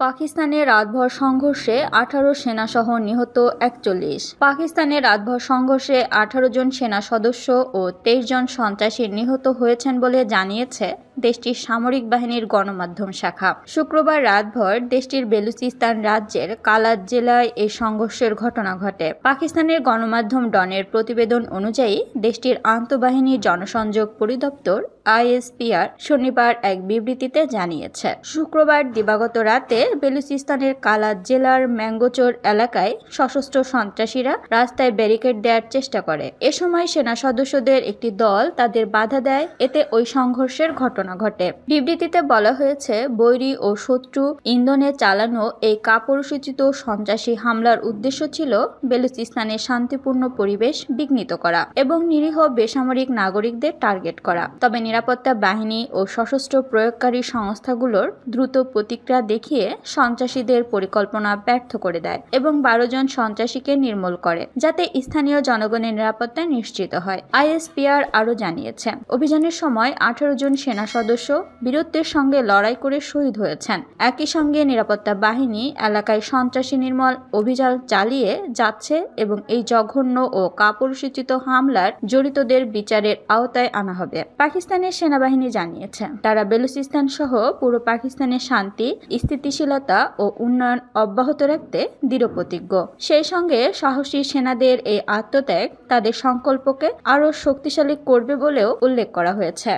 পাকিস্তানে রাতভর সংঘর্ষে আঠারো সেনাসহ নিহত একচল্লিশ। পাকিস্তানে রাতভর সংঘর্ষে আঠারো জন সেনা সদস্য ও তেইশ জন সন্ত্রাসী নিহত হয়েছেন বলে জানিয়েছে দেশটির সামরিক বাহিনীর গণমাধ্যম শাখা। শুক্রবার রাতভর দেশটির বেলুচিস্তান রাজ্যের কালাত জেলায় এই সংঘর্ষের ঘটনা ঘটে। পাকিস্তানের গণমাধ্যম ডনের প্রতিবেদন অনুযায়ী, দেশটির আন্তঃবাহিনী জনসংযোগ পরিদপ্তর আইএসপিআর শনিবার এক বিবৃতিতে জানিয়েছে, শুক্রবার দিবাগত রাতে বেলুচিস্তানের কালাত জেলার ম্যাঙ্গোচোর এলাকায় সশস্ত্র সন্ত্রাসীরা রাস্তায় ব্যারিকেড দেওয়ার চেষ্টা করে। এ সময় সেনা সদস্যদের একটি দল তাদের বাধা দেয়, এতে ওই সংঘর্ষের ঘটনা ঘটে। বিবৃতিতে বলা হয়েছে, বৈরী ও শত্রু ইন্ধনে চালানো এই কাপুরুষোচিত সন্ত্রাসী হামলার উদ্দেশ্য ছিল বেলুচিস্তানের শান্তিপূর্ণ পরিবেশ বিঘ্নিত করা এবং নিরীহ বেসামরিক নাগরিকদের টার্গেট করা। তবে নিরাপত্তা বাহিনী ও সশস্ত্র প্রয়োগকারী সংস্থাগুলোর দ্রুত প্রতিক্রিয়া দেখিয়ে সন্ত্রাসীদের পরিকল্পনা ব্যর্থ করে দেয় এবং বারো জন সন্ত্রাসীকে নির্মূল করে, যাতে স্থানীয় জনগণের নিরাপত্তা নিশ্চিত হয়। আইএসপিআর আরও জানিয়েছে, অভিযানের সময় আঠারো জন সেনা সদস্য বীরত্বের সঙ্গে লড়াই করে শহীদ হয়েছেন। একই সঙ্গে নিরাপত্তা বাহিনী, এলাকায় সন্ত্রাসী নির্মল অভিযান চালিয়ে যাচ্ছে এবং এই জঘন্য ও কাপুরুষোচিত হামলার জড়িতদের বিচারের আওতায় আনা হবে, পাকিস্তানের সেনাবাহিনী জানিয়েছে। তারা বেলুচিস্তান সহ পুরো পাকিস্তানের শান্তি, স্থিতিশীলতা ও উন্নয়ন অব্যাহত রাখতে দৃঢ়প্রতিজ্ঞ সেই সঙ্গে সাহসী সেনাদের এই আত্মত্যাগ তাদের সংকল্পকে আরও শক্তিশালী করবে বলেও উল্লেখ করা হয়েছে।